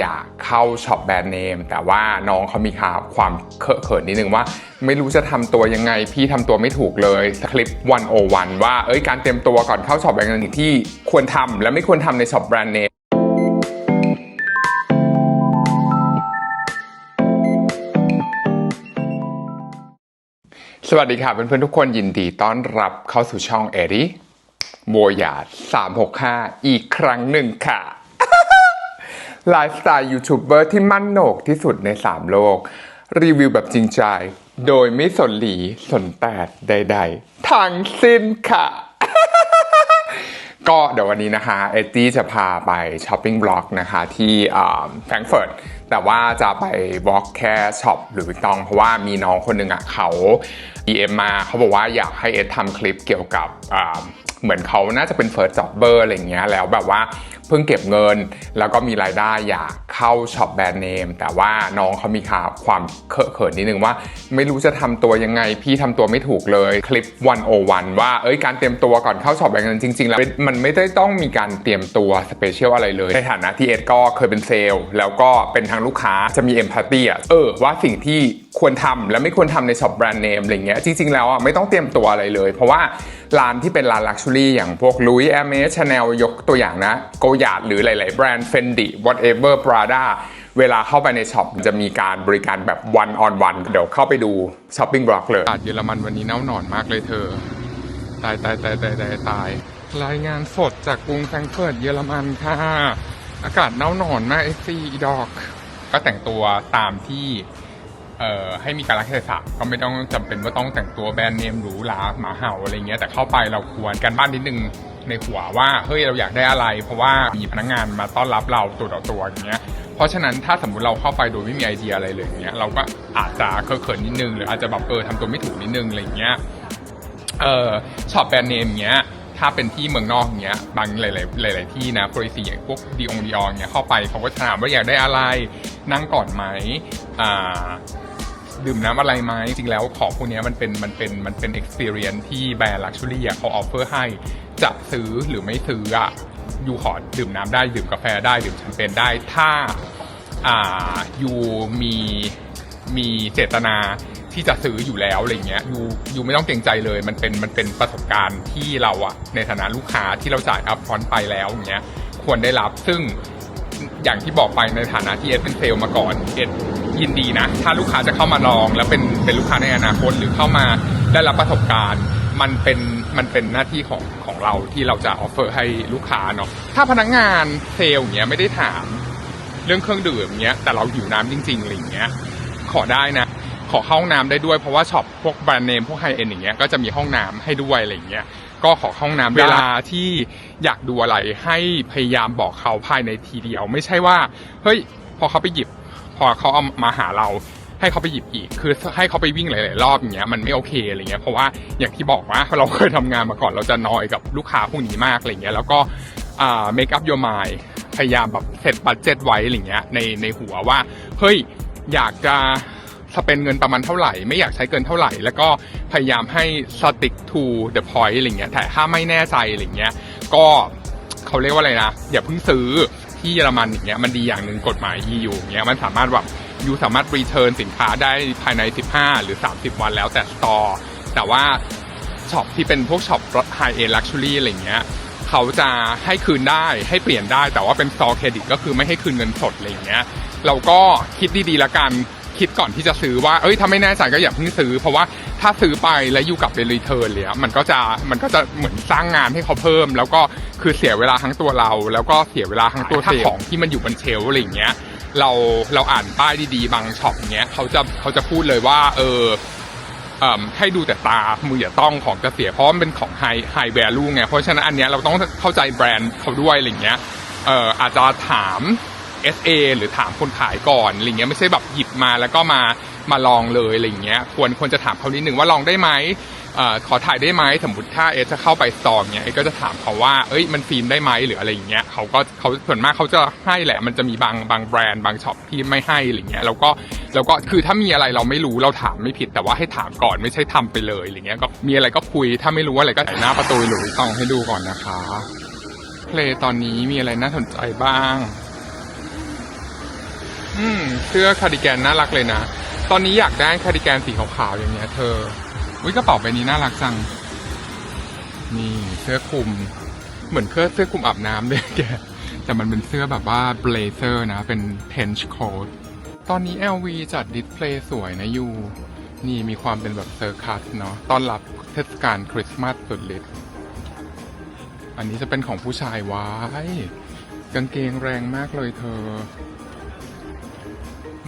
อยากเข้าช็อปแบรนด์เนมแต่ว่าน้องเขามีข่าวความเคอะเขินนิดนึงว่า ไม่รู้จะทำตัวยังไง พี่ทำตัวไม่ถูกเลยคลิป101ว่าเอ้ยการเตรียมตัวก่อนเข้าช็อปแบรนด์เนมที่ควรทำและไม่ควรทำในช็อปแบรนด์เนมสวัสดีค่ะเพื่อนๆทุกคนยินดีต้อนรับเข้าสู่ช่องเอริโบยา365อีกครั้งหนึ่งค่ะ ไลฟ์สไตล์ยูทูบเบอร์ที่มั่นโหนกที่สุดใน 3 โลก รีวิวแบบจริงใจ โดยไม่สนหลีสนแตดใด ๆ ทั้งสิ้นค่ะ ก็เดี๋ยววันนี้นะคะเอตี้จะพาไปช้อปปิ้งบล็อกนะคะที่แฟรงก์เฟิร์ตแต่ว่าจะไปบล็อกแค่ช็อปหรือตอง เพราะว่ามีน้องคนหนึ่งอะเขา DM มาเขาบอกว่าอยากให้เอดทำคลิปเกี่ยวกับเหมือนเขาน่าจะเป็นเฟิร์สจ็อบเบอร์อะไรเงี้ยแล้วแบบว่า เพิ่งเก็บเงิน แล้วก็มีรายได้อยากเข้าช็อปแบรนด์เนมแต่ว่าน้องเขามีข่าวความเคอะเขินนิดนึงว่า ไม่รู้จะทำตัวยังไง พี่ทำตัวไม่ถูกเลยคลิป101ว่าเอ้ยการเตรียมตัวก่อนเข้าช็อปแบรนด์เนมจริง ๆ แล้ว มันไม่ได้ต้องมีการเตรียมตัวสเปเชียลอะไรเลย ในฐานะที่เอ็ดก็เคยเป็นเซลล์แล้วก็เป็นทางลูกค้าจะมีเอมพัตตีอะเออว่าสิ่งที่ควรทำและไม่ควรทำในช็อปแบรนด์เนมอะไรเงี้ยจริง ๆ แล้วอะไม่ต้องเตรียมตัวอะไรเลย เพราะว่าร้านที่เป็นร้านลักชัวรี่อย่างพวก Louis Hermes Chanel ยกตัวอย่างนะโกยาดหรือหลายๆแบรนด์ Fendi whatever Prada เวลาเข้าไปในช็อปจะมีการบริการแบบ one on one เดี๋ยวเข้าไปดูช้อปปิ้งบล็อกเลยอาดเยอรมันวันนี้เน่าหนอนมากเลยเธอ ตายตายตายตายตายตายรายงานสดจากกรุงแฟรงเฟิร์ตเยอรมันค่ะ อากาศเน่าหนอนมากเอซีดอก ก็แต่งตัวตามที่ ให้มีการรักเทศะก็ไม่ต้องจำเป็นว่าต้องแต่งตัวแบรนด์เนมหรูหราหมาเห่าอะไรเงี้ยแต่เข้าไปเราควรการบ้านนิดนึงในหัวว่าเฮ้ยเราอยากได้อะไร เพราะว่ามีพนักงานมาต้อนรับเราตัวต่อตัวอย่างเงี้ยเพราะฉะนั้นถ้าสมมติเราเข้าไปโดยไม่มีไอเดียอะไรเลยเงี้ยเราก็อาจจะเคอะเขินนิดนึง หรืออาจจะแบบเออทำตัวไม่ถูกนิดนึงอะไรเงี้ยเอ่อช็อปแบรนด์เนมเงี้ยถ้าเป็นที่เมืองนอกเงี้ยบางหลายๆหลาย ๆที่นะโปรซีอย่างพวกดีองดีอองเงี้ยเข้าไปเขาก็ถามว่าอยากได้อะไรนั่งก่อนไหมอ่า ดื่มน้ำอะไรไหมจริงแล้วของพวกนี้มันเป็นมันเป็นมันเป็น experience ที่แบรนด์ luxury อะเขา offer ให้จะซื้อหรือไม่ซื้ออะยูขอดื่มน้ำได้ดื่มกาแฟได้ดื่มแชมเปญได้ถ้าอ่ายูมีมีเจตนาที่จะซื้ออยู่แล้วอะไรเงี้ยยูยูไม่ต้องเกรงใจเลย มันเป็นมันเป็นประสบการณ์ที่เราอะในฐานะลูกค้าที่เราจ่ายอัพฟรอนต์ไปแล้วอย่างเงี้ยควรได้รับซึ่ง อย่างที่บอกไปในฐานะที่เอสเป็นเซลมาก่อนเอสยินดีนะ ถ้าลูกค้าจะเข้ามาลอง แล้วเป็นเป็นลูกค้าในอนาคตหรือเข้ามาได้รับประสบการณ์ มันเป็นมันเป็นหน้าที่ของของเราที่เราจะออฟเฟอร์ให้ลูกค้าเนาะถ้าพนักงานเซลล์เงี้ยไม่ได้ถามเรื่องเครื่องดื่มเงี้ยแต่เราหิวน้ำจริงๆอะไรเงี้ยขอได้นะ ขอเข้าห้องน้ำได้ด้วยเพราะว่าช็อปพวกแบรนด์เนมพวกไฮเอ็นอย่างเงี้ยก็จะมีห้องน้ำให้ด้วยอะไรเงี้ย ก็ขอเข้าห้องน้ำเวลาที่อยากดูอะไรให้พยายามบอกเขาภายในทีเดียว ไม่ใช่ว่าเฮ้ยพอเขาไปหยิบ พอเขาเอามาหาเรา ให้เขาไปหยิบอีก คือให้เขาไปวิ่งหลาย ๆ รอบอย่างเงี้ยมันไม่โอเคอะไรเงี้ยเพราะว่าอย่างที่บอกว่าเราเคยทำงานมาก่อนเราจะนอยกับลูกค้าพวกนี้มากอะไรเงี้ยแล้วก็อ่า make up your mind พยายามแบบเซตบัตเจ็ตไว้อะไรเงี้ยในในหัวว่าเฮ้ยอยากจะ สเปนเงินประมาณเท่าไหร่ ไม่อยากใช้เกินเท่าไหร่ แล้วก็พยายามให้ stick to the point อะไรเงี้ยแต่ถ้าไม่แน่ใจอะไรเงี้ยก็เขาเรียกว่าอะไรนะ อย่าเพิ่งซื้อที่เยอรมันอย่างเงี้ยมันดีอย่างหนึ่งกฎหมาย EU อย่างเงี้ยมันสามารถแบบยูสามารถรีเทิร์นสินค้าได้ภายใน 15 หรือ 30 วันแล้วแต่สตอร์แต่ว่าช็อปที่เป็นพวกช็อปไฮเอ็นลักชัวรี่อะไรเงี้ยเขาจะให้คืนได้ให้เปลี่ยนได้ แต่ว่าเป็นสตอเครดิตก็คือไม่ให้คืนเงินสดอะไรเงี้ยเราก็คิดดีๆละกัน คิดก่อนที่จะซื้อว่า เอ้ยถ้าไม่แน่ใจก็อย่าเพิ่งซื้อ เพราะว่าถ้าซื้อไปแล้วอยู่กับเป็นรีเทิร์นเลยอะมันก็จะมันก็จะเหมือนสร้างงานให้เขาเพิ่ม แล้วก็คือเสียเวลาทั้งตัวเรา แล้วก็เสียเวลาทั้งตัวเซลล์ของที่มันอยู่บนเชลฟ์อะไรเงี้ย เราเราอ่านป้ายดีๆ บางช็อปเงี้ยเขาจะเขาจะพูดเลยว่า เออเอิ่มให้ดูแต่ตา มืออย่าต้องของจะเสียเพราะมันเป็นของไฮไฮแวลูไง เพราะฉะนั้นอันเนี้ยเราต้องเข้าใจแบรนด์เขาด้วยอะไรเงี้ย เอ่ออาจจะถาม SA หรือถามคนขายก่อนอะไรเงี้ยไม่ใช่แบบหยิบมาแล้วก็มามาลองเลยอะไรเงี้ยควรควรจะถามเขานิดนึงว่าลองได้ไหมอขอถ่ายได้ไหมสมมติถ้าเอสจะเข้าไปสตอร์เงี้ยเอสก็จะถามเขาว่าเอ้ยมันฟิล์มได้ไหมหรืออะไรอย่างเงี้ยเขาก็เขาส่วนมากเขาจะให้แหละมันจะมีบางบางแบรนด์บางช็อปที่ไม่ให้อะไรเงี้ยแล้วก็แล้วก็คือถ้ามีอะไรเราไม่รู้เราถามไม่ผิดแต่ว่าให้ถามก่อนไม่ใช่ทำไปเลยอะไรเงี้ยก็มีอะไรก็คุยถ้าไม่รู้อะไรก็ถ่หน้าประตูหรือต้องให้ดูก่อนนะคะเพลงตอนนี้มีอะไรน่าสนใจบ้าง อืมเสื้อคาร์ดิแกนน่ารักเลยนะ ตอนนี้อยากได้คาร์ดิแกนสีขาวๆอย่างเงี้ยเธอวิกระเป๋าใบนี้น่ารักจัง นี่เสื้อคลุม เหมือนเสื้อเสื้อคลุมอาบน้ำเลยแก แต่มันเป็นเสื้อแบบว่าเบลเซอร์นะ เป็นเทนช์โค้ดตอนนี้ LV จัดดิสเพลย์สวยนะยูนี่มีความเป็นแบบเซอร์คัสเนาะตอนรับเทศกาลคริสต์มาสสุดฤทธิ์อันนี้จะเป็นของผู้ชายว้ายกางเกงแรงมากเลยเธอ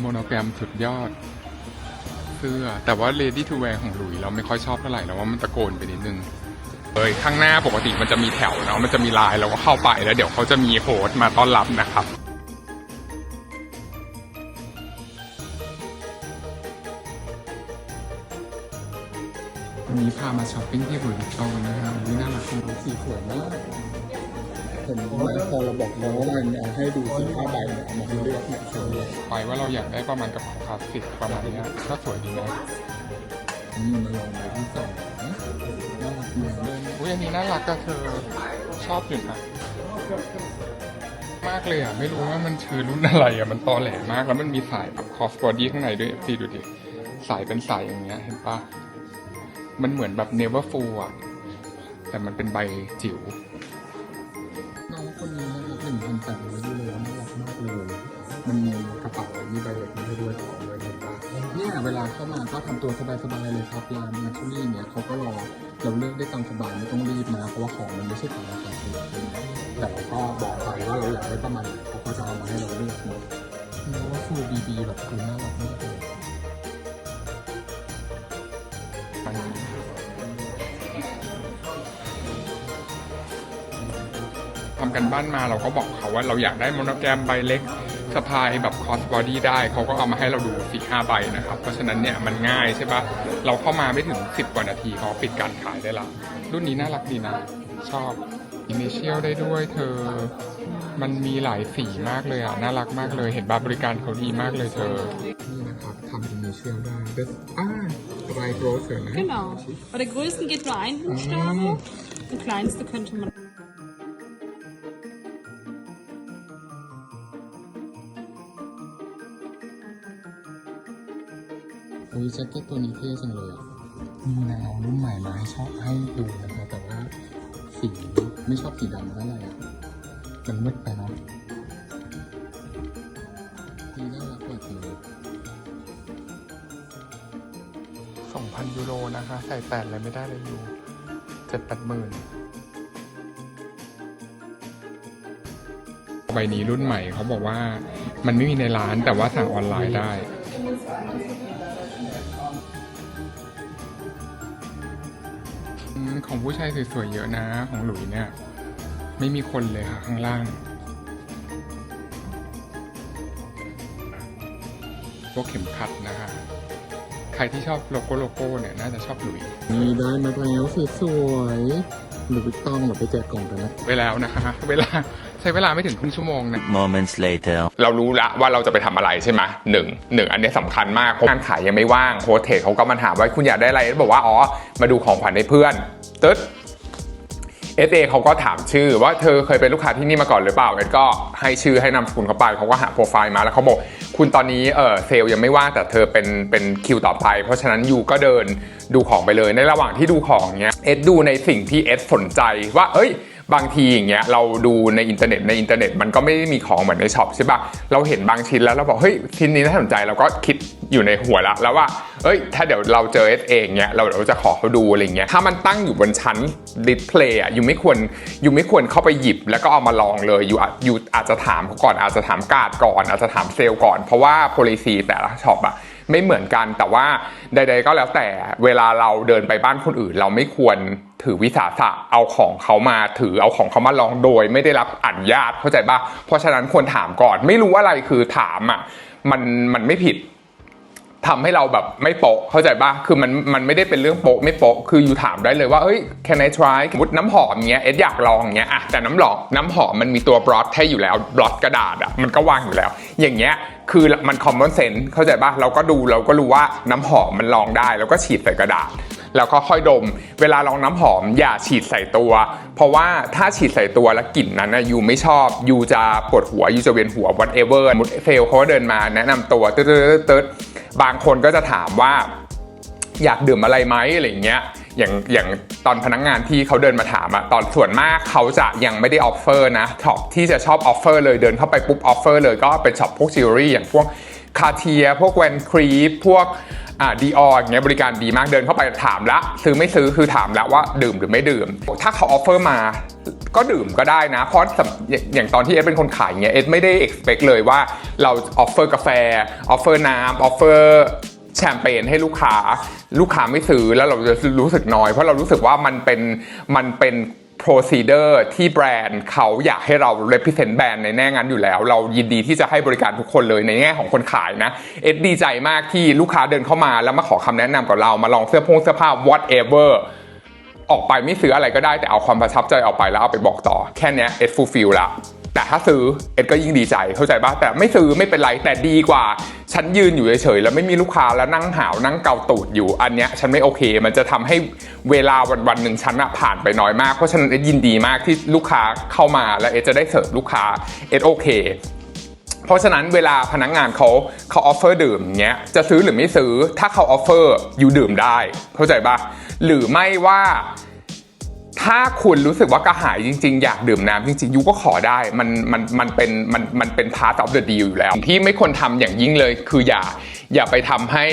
โมโนแกรมสุดยอด เสื้อ แต่ว่า Lady to Wear ของหลุยเราไม่ค่อยชอบเท่าไหร่แล้วว่ามันตะโกนไปนิดนึงเอ้ยข้างหน้าปกติมันจะมีแถวเนาะมันจะมีลายเราก็เข้าไปแล้วเดี๋ยวเขาจะมีโฮสต์มาต้อนรับนะครับวันนี้พามาช้อปปิ้งที่หลุยส์วิตตองนะฮะนี่น่ารักมากสีสวยมาก เห็นไหมพอเราบอกแล้วว่ามันเอาให้ดูสีผ้าใบเนี่ยเอามาให้เลือกเนี่ยสวยเลยไปว่าเราอยากได้ประมาณกระเป๋าคลาสสิกประมาณเนี้ยก็สวยดีนะนี่มาลองใบที่สองน่ารักเหมือนเลยอุ้ยอันนี้น่ารักก็เธอชอบอยู่นะมากเลยอะไม่รู้ว่ามันคือรุ่นอะไรอะมันตอแหลมากแล้วมันมีสายแบบคอสบอดี้ข้างในด้วยพี่ดูดิสายเป็นสายอย่างเงี้ยเห็นปะมันเหมือนแบบ never full อะแต่มันเป็นใบจิ๋ว ใบเล็กมาให้ด้วยของด้วยเห็นปะเนี่ยเวลาเข้ามาก็ทำตัวสบายๆเลยครับร้านนัทชูรี่เนี่ยเขาก็รอเราเลือกได้ตามสบายไม่ต้องรีบนะเพราะว่าของมันไม่ใช่ของราคาถูกแต่เราก็บอกไปว่าเราอยากได้ประมาณไหนเขาก็จะเอามาให้เราเลือกเนาะเพราะว่าฟูบีบีแบบคือน่ารักมากเลยทำกันบ้านมาเราก็บอกเขาว่าเราอยากได้โมโนแกรมใบเล็ก สะพายแบบคอสบอดี้ได้เขาก็เอามาให้เราดูสี่ห้าใบนะครับ เพราะฉะนั้นเนี่ยมันง่ายใช่ปะเราเข้ามาไม่ถึง 10 กว่านาทีเขาปิดการขายได้ละ รุ่นนี้น่ารักดีนะ ชอบอินิเชียลได้ด้วยเธอ มันมีหลายสีมากเลยอะ น่ารักมากเลย เห็นบริการเขาดีมากเลยเธอ นี่นะครับทำอินิเชียลได้อ่าไรโรสนะ Genau. Bei der größten geht nur ein Buchstabe. Die kleinste könnte man. อุ้ยแจ็คเก็ตตัวนี้เท่จังเลยอะมีแนวรุ่นใหม่มาให้ชอบให้ดูนะคะแต่ว่าสีไม่ชอบสีดำเท่าไหร่อะมันมืดไปเนาะนี่น่ารักกว่าทีสองพันยูโรนะคะ ใส่แปดเลยไม่ได้เลยอยู่เจ็ดแปดหมื่น ใบนี้รุ่นใหม่เขาบอกว่ามันไม่มีในร้านแต่ว่าสั่งออนไลน์ได้อืมของผู้ชายสวยๆเยอะนะของหลุยเนี่ย ไม่มีคนเลยค่ะ ข้างล่าง พวกเข็มขัดนะคะ ใครที่ชอบโลโก้โลโก้เนี่ย น่าจะชอบหลุยนี่ได้มาแล้วสวยๆหรือวิกตองเราไปแจกกล่องกันนะไปแล้วนะคะ เวลา ใช้เวลาไม่ถึงครึ่งชั่วโมงนะ Moments later. เรารู้ละว่าเราจะไปทำอะไรใช่ไหมหนึ่งหนึ่งอันเนี้ยสำคัญมากเพราะการขายยังไม่ว่างโฮสเทสเขาก็มาถามว่าคุณอยากได้อะไรเอ็ดบอกว่าอ๋อมาดูของขวัญให้เพื่อนตึ๊ด เอสเอเขาก็ถามชื่อว่าเธอเคยเป็นลูกค้าที่นี่มาก่อนหรือเปล่าเอ็ดก็ให้ชื่อให้นามสกุลเขาไปเขาก็หาโปรไฟล์มาแล้วเขาบอกคุณตอนนี้เออเซลล์ยังไม่ว่างแต่เธอเป็นเป็นคิวต่อไป เพราะฉะนั้นยูก็เดินดูของไปเลยในระหว่างที่ดูของเนี้ยเอ็ดดูในสิ่งที่เอ็ดสนใจว่าเอ้ย บางทีอย่างเงี้ยเราดูในอินเทอร์เน็ตในอินเทอร์เน็ตมันก็ไม่ได้มีของเหมือนในช็อปใช่ปะเราเห็นบางชิ้นแล้วเราบอกเฮ้ยชิ้นนี้น่าสนใจเราก็คิดอยู่ในหัวละแล้วว่าเอ้ย ถ้าเดี๋ยวเราเจอเอสเองเงี้ยเราเราจะขอเขาดูอะไรเงี้ยถ้ามันตั้งอยู่บนชั้นดิสเพลย์อะอยู่ไม่ควรอยู่ไม่ควรเข้าไปหยิบ แล้วก็เอามาลองเลยอยู่อยู่อาจจะถามเขาก่อนอาจจะถามการ์ดก่อนอาจจะถามเซลล์ก่อน เพราะว่า policy แต่ละช็อปอะ ไม่เหมือนกันแต่ว่าใด ๆ ก็แล้วแต่เวลาเราเดินไปบ้านคนอื่น เราไม่ควรถือวิสาสะเอาของเขามาถือเอาของเขามาลองโดย ไม่ได้รับอนุญาตเข้าใจปะเพราะฉะนั้นควรถามก่อน ไม่รู้อะไรคือถามอะมันมันไม่ผิดทำให้เราแบบไม่โปะเข้าใจป่ะคือมันมันไม่ได้เป็นเรื่องโปะไม่โปะคืออยู่ถามได้เลยว่าเอ้ย can I try สมมติน้ำหอมเงี้ยเอ็ดอยากลองเงี้ยอะแต่น้ำหลอกน้ำหอมมันมีตัวบล็อตให้อยู่แล้วบล็อตกระดาษอะมันก็วางอยู่แล้ว อย่างเงี้ย คือมัน common sense เข้าใจปะเราก็ดูเราก็รู้ว่าน้ำหอมมันลองได้ แล้วก็ฉีดใส่กระดาษ แล้วก็ค่อยดม เวลาลองน้ำหอมอย่าฉีดใส่ตัว เพราะว่าถ้าฉีดใส่ตัวแล้วกลิ่นนั้นนะยูไม่ชอบยูจะปวดหัวยูจะเวียนหัว whatever มุดเซลเขาก็เดินมาแนะนำตัวตึ๊ดๆตึ๊ดบางคนก็จะถามว่า อยากดื่มอะไรไหมอะไรอย่างเงี้ย อย่างอย่างตอนพนักงานที่เขาเดินมาถามอะตอนส่วนมากเขาจะยังไม่ได้ออฟเฟอร์นะช็อปที่จะชอบออฟเฟอร์เลยเดินเข้าไปปุ๊บออฟเฟอร์เลยก็เป็นช็อปพวกจิวเวลรี่อย่างพวกคาเทียพวกแวนครีปพวกอ่าดีออย่างเงี้ยบริการดีมากเดินเข้าไปถามละซื้อไม่ซื้อคือถามแล้วว่าดื่มหรือไม่ดื่ม ถ้าเขาออฟเฟอร์มาก็ดื่มก็ได้นะ เพราะอย่างอย่างตอนที่เอสเป็นคนขายเงี้ยเอสไม่ได้ expect เลยว่าเราออฟเฟอร์กาแฟออฟเฟอร์น้ำออฟเฟอร์ แชมเปญให้ลูกค้า ลูกค้าไม่ซื้อแล้วเราจะรู้สึกน้อย เพราะเรารู้สึกว่ามันเป็นมันเป็น procedure ที่แบรนด์เขาอยากให้เรา represent แบรนด์ในแง่งั้นอยู่แล้ว เรายินดีที่จะให้บริการทุกคนเลยในแง่ของคนขายนะ เอ็ดดีใจมากที่ลูกค้าเดินเข้ามาแล้วมาขอคำแนะนำกับเรา มาลองเสื้อผงเสื้อผ้า whatever ออกไปไม่ซื้ออะไรก็ได้แต่เอาความประทับใจออกไปแล้วเอาไปบอกต่อ แค่นี้เอ็ดฟูลฟิลละ แต่ถ้าซื้อเอ็ดก็ยิ่งดีใจเข้าใจป่ะแต่ไม่ซื้อไม่เป็นไรแต่ดีกว่า ฉันยืนอยู่เฉยๆแล้วไม่มีลูกค้าแล้วนั่งหาวนั่งเกาตูดอยู่อันเนี้ยฉันไม่โอเค มันจะทำให้เวลาวันวันๆหนึ่งฉันอะผ่านไปน้อยมาก เพราะฉะนั้นเอ็ดยินดีมากที่ลูกค้าเข้ามาแล้วเอ็ดจะได้เสิร์ฟลูกค้าเอ็ดโอเคเพราะฉะนั้นเวลาพนักงานเขาเขาออฟเฟอร์ดื่มเงี้ยจะซื้อหรือไม่ซื้อถ้าเขาออฟเฟอร์อยู่ดื่มได้ เข้าใจปะหรือไม่ว่า ถ้าคุณรู้สึกว่ากระหายจริงๆ อยากดื่มน้ำจริงๆ ยูก็ขอได้ มันมันมันเป็นมันมันเป็น part of the deal อยู่แล้ว ที่ไม่ควรทำอย่างยิ่งเลย คืออย่าอย่าไปทำให้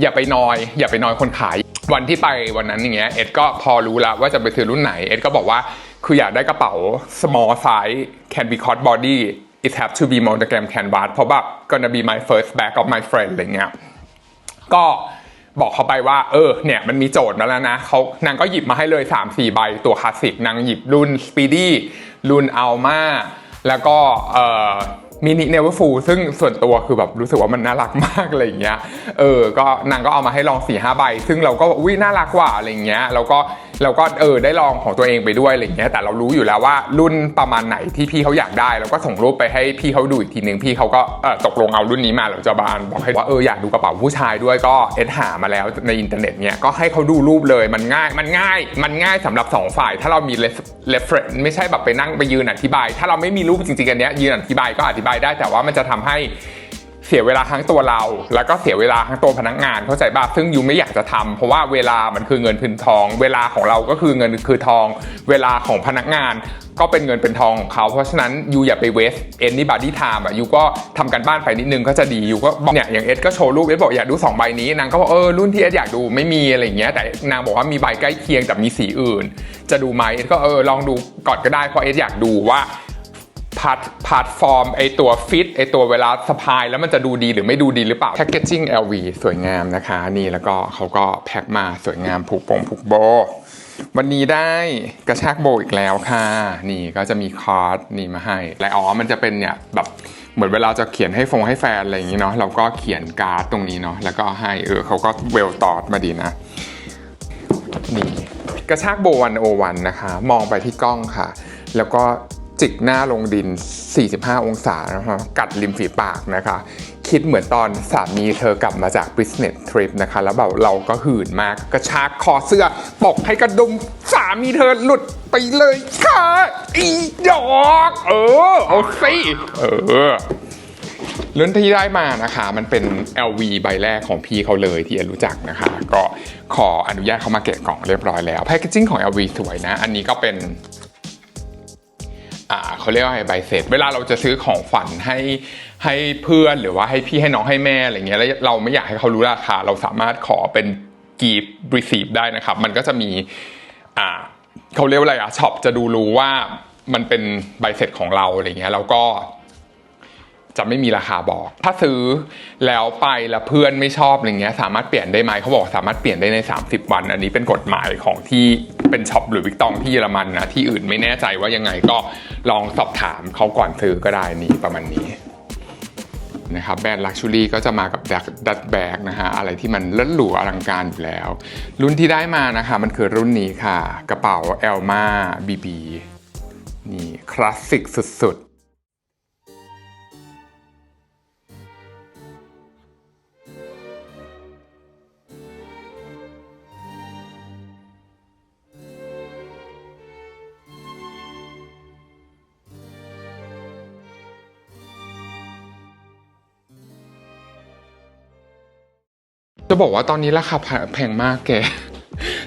อย่าไปนอย อย่าไปนอยคนขาย วันที่ไปวันนั้นอย่างเงี้ย เอ็ดก็พอรู้แล้วว่าจะไปซื้อรุ่นไหน เอ็ดก็บอกว่า คืออยากได้กระเป๋า small size can be cross body it have to be monogram canvas เพราะแบบ gonna be my first bag of my friend อะไรเงี้ย ก็ บอกเขาไปว่า เออเนี่ยมันมีโจทย์มาแล้วนะเขานางก็หยิบมาให้เลย 3 4 ใบตัวคลาสสิกนางหยิบรุ่นสปีดี้รุ่น Alma แล้วก็เอ่อมินิเนเวอร์ฟูซึ่งส่วนตัวคือแบบรู้สึกว่ามันน่ารักมากอะไรอย่างเงี้ยเออก็นางก็เอามาให้ลอง4ี่ห้าใบ ซึ่งเราก็อุ้ยน่ารักกว่าอะไรอย่างเงี้ยแล้วก็ เราก็เออได้ลองของตัวเองไปด้วยอะไรอย่างเงี้ยแต่เรารู้อยู่แล้วว่ารุ่นประมาณไหนที่พี่เขาอยากได้เราก็ส่งรูปไปให้พี่เขาดูอีกทีหนึ่งพี่เขาก็เออตกลงเอารุ่นนี้มาเราจะบานบอกให้ว่าเอออยากดูกระเป๋าผู้ชายด้วยก็เอ็ดหามาแล้วในอินเทอร์เน็ตเนี่ยก็ให้เขาดูรูปเลยมันง่ายมันง่าย มันง่ายสำหรับสองฝ่าย ถ้าเรามี reference ไม่ใช่แบบไปนั่งไปยืนอธิบาย ถ้าเราไม่มีรูปจริงๆอันเนี้ยยืนอธิบายก็อธิบายได้แต่ว่ามันจะทำให้ เสียเวลาทั้งตัวเรา แล้วก็เสียเวลาทั้งตัวพนักงานเข้าใจป่ะซึ่งยูไม่อยากจะทำเพราะว่าเวลามันคือเงินพื้นทอง เวลาของเราก็คือเงินคือทอง เวลาของพนักงานก็เป็นเงินเป็นทองของเขา เพราะฉะนั้นยูอย่าไปเวส anybody time อะยูก็ทำกันบ้านไปนิดนึงก็จะดียูก็บอกเนี่ยอย่างเอสก็โชว์รูปเอสบอกอยากดู 2 ใบนี้นางก็บอกเออรุ่นที่เอสอยากดูไม่มีอะไรอย่างเงี้ยแต่นางบอกว่ามีใบใกล้เคียงแต่มีสีอื่น จะดูไหมเอสก็เออลองดูก่อนก็ได้เพราะเอสอยากดูว่า พาร์ทพาร์ทฟอร์มไอตัวฟิตไอตัวเวลาสะพาย แล้วมันจะดูดีหรือไม่ดูดีหรือเปล่าแพ c เกจิ้ง LV สวยงามนะคะ นี่แล้วก็เขาก็แพ็คมาสวยงามผูกปงผูกโบ วันนี้ได้กระชากโบอีกแล้วค่ะ นี่ก็จะมีคอร์สนี่มาให้ และอ๋อมันจะเป็นเนี่ยแบบเหมือนเวลาจะเขียนให้ฟงให้แฟนอะไรอย่างงี้เนาะเราก็เขียนการ์ดตรงนี้เนาะแล้วก็ให้เออเขาก็เวลตอดมาดีนะนี่กระชากโบวันโอวันนะคะ มองไปที่กล้องค่ะ แล้วก็ จิกหน้าลงดิน 45 องศานะคะกัดริมฝีปากนะคะ คิดเหมือนตอนสามีเธอกลับมาจาก business trip นะคะ แล้วแบบเราก็หื่นมากกระชากคอเสื้อตกให้กระดุมสามีเธอหลุดไปเลยค่ะ อีดอก เออ เอาสิเออรุ่นที่ได้มานะคะ มันเป็น LV ใบแรกของพี่เขาเลยที่เอรู้จักนะคะ ก็ขออนุญาตเขามาแกะกล่องเรียบร้อยแล้วแพคเกจิ้งของ LV สวยนะ อันนี้ก็เป็น เขาเรียกว่าอะไรใบเสร็จ เวลาเราจะซื้อของฝันให้ให้เพื่อนหรือว่าให้พี่ให้น้องให้แม่อะไรเงี้ยแล้วเราไม่อยากให้เขารู้ราคา เราสามารถขอเป็นกีบรีซีฟได้นะครับ มันก็จะมีอ่าเขาเรียกว่าอะไรอะช็อปจะดูรู้ว่ามันเป็นใบเสร็จของเราอะไรเงี้ยแล้วก็ จะไม่มีราคาบอก ถ้าซื้อแล้วไปแล้วเพื่อนไม่ชอบอะไรเงี้ยสามารถเปลี่ยนได้ไหมเขาบอกสามารถเปลี่ยนได้ใน 30 วัน อันนี้เป็นกฎหมายของที่เป็นช็อปหรือวิกตองที่เยอรมันนะที่อื่นไม่แน่ใจว่ายังไงก็ลองสอบถามเขาก่อนซื้อก็ได้นี่ประมาณนี้นะครับแบรนด์ลักชูรี่ก็จะมากับดัตแบกนะฮะอะไรที่มันเลิศหรูอลังการอยู่แล้ว รุ่นที่ได้มานะคะมันคือรุ่นนี้ค่ะ กระเป๋า Elma BB นี่คลาสสิกสุดๆ จะบอกว่าตอนนี้ราคาแพงมากแก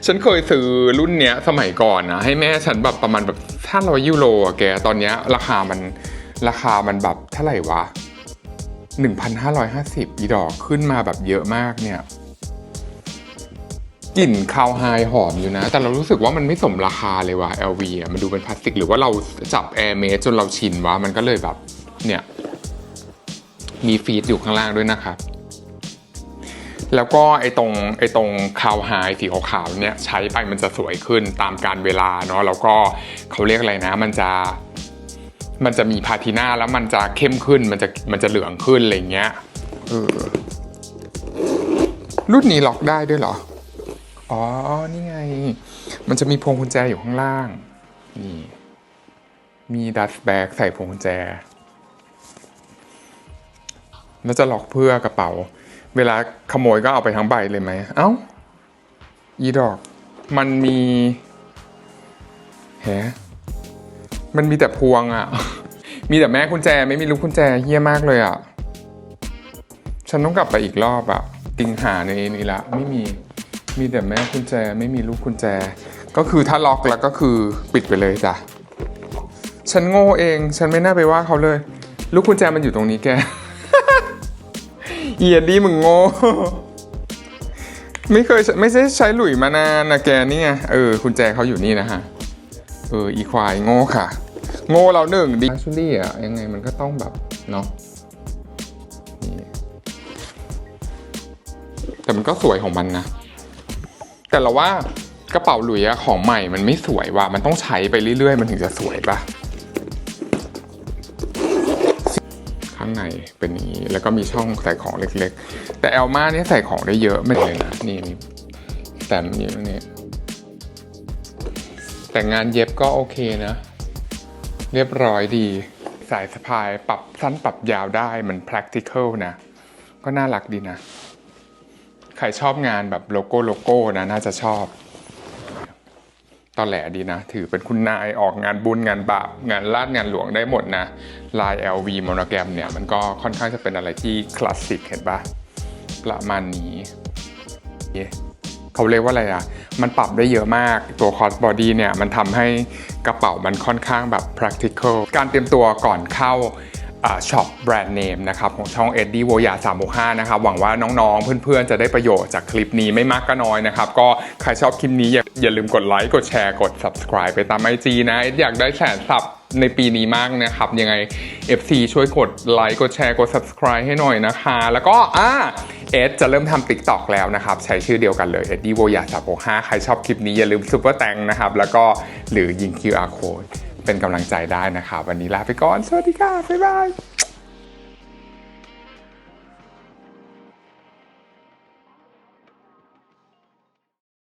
ฉันเคยซื้อรุ่นเนี้ยสมัยก่อนนะ ให้แม่ฉันแบบประมาณแบบห้าร้อยยูโรอะแก ตอนเนี้ยราคามันราคามันแบบเท่าไหร่วะหนึ่งพันห้าร้อยห้าสิบอีดอกขึ้นมาแบบเยอะมากเนี่ยกลิ่นคาวไฮหอมอยู่นะ แต่เรารู้สึกว่ามันไม่สมราคาเลยว่ะ LV อะมันดูเป็นพลาสติก หรือว่าเราจับแอร์เมสจนเราชินวะมันก็เลยแบบเนี่ย มีฟีดอยู่ข้างล่างด้วยนะครับ แล้วก็ไอ้ตรงไอ้ตรงคาวไฮสีขาวๆเนี่ยใช้ไปมันจะสวยขึ้นตามการเวลาเนาะแล้วก็เขาเรียกอะไรนะ มันจะมันจะมีพาทีน่าแล้วมันจะเข้มขึ้นมันจะมันจะเหลืองขึ้นอะไรเงี้ยเออรุ่นนี้ล็อกได้ด้วยเหรอ อ๋อ นี่ไง มันจะมีพวงกุญแจอยู่ข้างล่าง นี่ มีดัสแบกใส่พวงกุญแจ แล้วจะล็อกเพื่อกระเป๋า เวลาขโมยก็เอาไปทั้งใบเลยไหมเอ้าอีดอก มันมีแฮะมันมีแต่พวงอะ่ะ มีแต่แม่กุญแจไม่มีลูกกุญแจเฮี้ยมากเลยอะ่ะ ฉันต้องกลับไปอีกรอบอะ่ะติงหาในนี้ละ ไม่มี มีแต่แม่กุญแจไม่มีลูกกุญแจ ก็คือถ้าล็อกแล้วก็คือปิดไปเลยจ้ะ ฉันโง่เอง ฉันไม่น่าไปว่าเขาเลย ลูกกุญแจมันอยู่ตรงนี้แก เอียดีมึงโง่ไม่เคยไม่ใช่ใช้หลุยมานานนะแกนี่ไงเออกุญแจเขาอยู่นี่นะฮะเอออีควายโง่ค่ะ โง่เราหนึ่งดิชูรี่อะยังไงมันก็ต้องแบบเนาะแต่มันก็สวยของมันนะ แต่เราว่ากระเป๋าหลุยอะของใหม่มันไม่สวยว่ะมันต้องใช้ไปเรื่อยๆ มันถึงจะสวยปะข้ เป็นอย่างนี้ แล้วก็มีช่องใส่ของเล็กๆ แต่แอลมาเนี่ยใส่ของได้เยอะไม่เลยนะนี่นี่แต่นี่นี่แต่งานเย็บก็โอเคนะ เรียบร้อยดี สายสะพายปรับสั้นปรับยาวได้มัน practical นะ ก็น่ารักดีนะ ใครชอบงานแบบโลโก้โลโก้นะ น่าจะชอบ ตอนแหลดีนะ ถือเป็นคุณนายออกงานบุญงานบาปงานลาดงานหลวงได้หมดนะลาย LV โมโนแกรมเนี่ย มันก็ค่อนข้างจะเป็นอะไรที่คลาสสิกเห็นปะประมาณนี้เขาเรียกว่าอะไรอะ มันปรับได้เยอะมากตัวคอสบอดี้เนี่ย มันทำให้กระเป๋ามันค่อนข้างแบบ practical การเตรียมตัวก่อนเข้า ช็อปแบรนด์เนมนะครับของช่อง e d d i e w o y a 365นะครับหวังว่าน้องๆ เพื่อนๆ จะได้ประโยชน์จากคลิปนี้ไม่มากก็น้อยนะครับ ก็ใครชอบคลิปนี้อย่าอย่าลืมกดไลค์กดแชร์กด subscribe ไปตาม IG นะเอ็ดอยากได้แสนสับในปีนี้มากนะครับ ยังไง FC ช่วยกดไลค์กดแชร์กด subscribe ให้หน่อยนะคะ แล้วก็อ่าเอสจะเริ่มทำ TikTok แล้วนะครับ ใช้ชื่อเดียวกันเลย e d d i e w o y a 365ใครชอบคลิปนี้อย่าลืมซุปเปอร์แตงนะครับแล้วก็หรือยิง QR code เป็นกำลังใจได้นะครับ วันนี้ลาไปก่อน สวัสดีค่ะ บ๊ายบาย